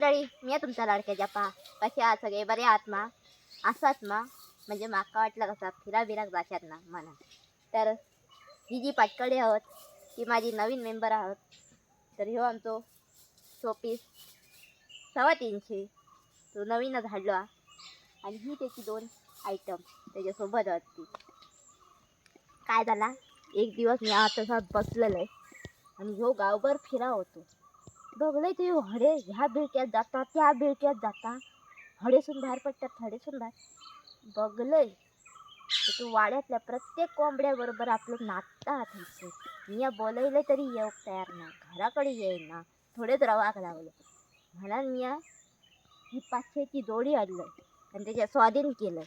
मंडळी मी तुमचा लाडक्या जपा कसे आहात सगळे? बरे आहात मा? असाच मा? म्हणजे माका वाटलं कसा फिरा बिराक जाशात ना म्हणा तर ही जी पाटकडे आहोत ती माझी नवीन मेंबर आहोत. तर ह्यो आमचो शोपीस सव्वा तीनशे. तो नवीनच हाडलो आणि ही त्याची दोन आयटम त्याच्यासोबत आहोत ती काय झाला? एक दिवस मी आता बसलेलं बसलेलो आहे. आणि ह्यो गावभर फिरा होतो. बघलंय ते हडे ह्या बिळक्यात जाता त्या बिळक्यात जाता. हडेसून बाहेर पडतात हडेसून बाहेर. बघलंय. तू वाड्यातल्या प्रत्येक कोंबड्याबरोबर आपलं नाचता हातायचं मी बोलवलं तरी येऊक तयार ना. घराकडे येईना. थोडेच रवाक लागलं. म्हणा मी ही पाचशेची जोडी आणलं. आणि त्याच्या स्वाधीन केलं.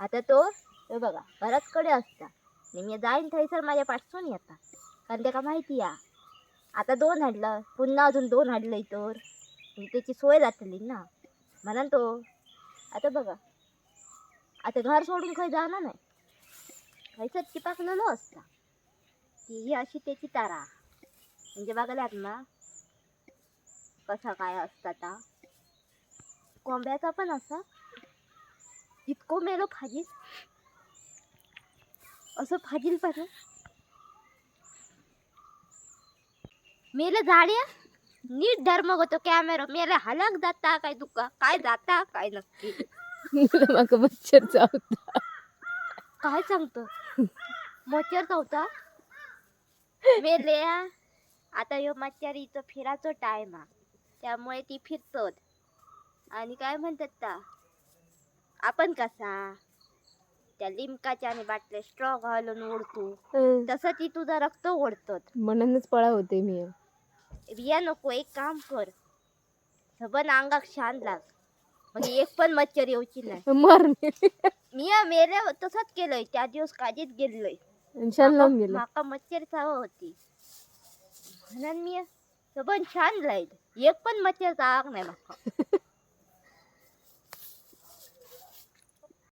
आता तो हे बघा घराचकडे असता. आणि मी जाईन थंयसर माझ्या पाठसून येता. कारण त्याका माहिती आहे आता दोन हाडलं पुन्हा अजून दोन हाडलंय तर त्याची सोय जातली ना. म्हणा तो. आता बघा. आता घर सोडून खंय जाणार नाही. खंयच चिपाकलेलो असता. ती ही अशी त्याची तारा. म्हणजे बघल्यात ना. कसा काय असता ता कोंब्याचा पण असा. इतको मेलो फाजील. असं फाजील पाहिजे मेले झाड्या नीट धर्म होतो कॅमेरा मेले हलक जाता काय तुका काय जाता काय नक्की। मला माका मच्छर चावता काय सांगतो मच्छर होता मेले हा. आता ह्यो मच्छरीचं फिराचं टाइम हा। त्यामुळे ती फिरतत आणि काय म्हणतात ता? आपण कसा? त्या लिमकाच्या आणि बाटल्या स्ट्रॉ घालून ओढतो. तसं ती तुझं रक्त ओढतात म्हणूनच पळा होते मी. रिया नको एक काम कर. सबन अंगाक शान लाग. म्हणजे एक पण मच्छर येऊची नाही. मरणे मी मेले तसंच केलंय. त्या दिवस काजीत गेलोय. छान लावून गेलं. माका मच्छर चाव होती. म्हणून मी सबन छान राहील एक पण मच्छर चावक नाही माका.